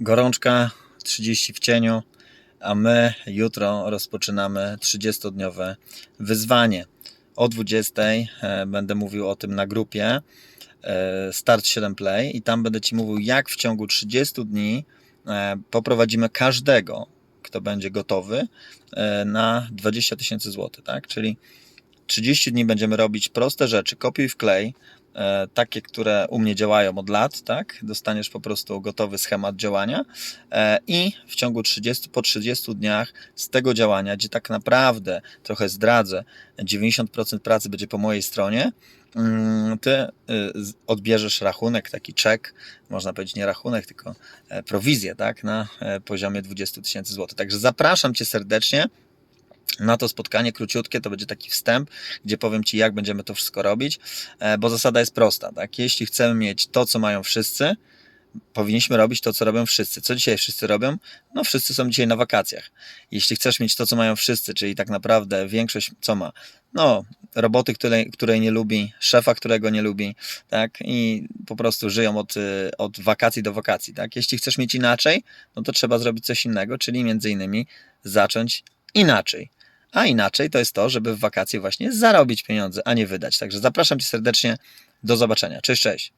Gorączka 30 w cieniu, a my jutro rozpoczynamy 30-dniowe wyzwanie. O 20 e, będę mówił o tym na grupie e, Start 7 Play i tam będę Ci mówił, jak w ciągu 30 dni e, poprowadzimy każdego, kto będzie gotowy na 20 tysięcy złotych, tak? Czyli 30 dni będziemy robić proste rzeczy, kopiuj wklej, e, takie, które u mnie działają od lat, tak? Dostaniesz po prostu gotowy schemat działania e, i w ciągu 30, po 30 dniach z tego działania, gdzie tak naprawdę trochę zdradzę, 90% pracy będzie po mojej stronie, mm, ty y, odbierzesz rachunek, taki czek, można powiedzieć nie rachunek, tylko e, prowizję, tak? Na poziomie 20 tysięcy złotych. Także zapraszam Cię serdecznie na to spotkanie króciutkie, to będzie taki wstęp, gdzie powiem Ci, jak będziemy to wszystko robić, e, bo zasada jest prosta, tak? Jeśli chcemy mieć to, co mają wszyscy, powinniśmy robić to, co robią wszyscy. Co dzisiaj wszyscy robią? No, wszyscy są dzisiaj na wakacjach. Jeśli chcesz mieć to, co mają wszyscy, czyli tak naprawdę większość, co ma? No, roboty, której, której nie lubi, szefa, którego nie lubi, tak? I po prostu żyją od, y, od wakacji do wakacji, tak? Jeśli chcesz mieć inaczej, no to trzeba zrobić coś innego, czyli między innymi zacząć inaczej. A inaczej to jest to, żeby w wakacje właśnie zarobić pieniądze, a nie wydać. Także zapraszam Cię serdecznie. Do zobaczenia. Cześć, cześć.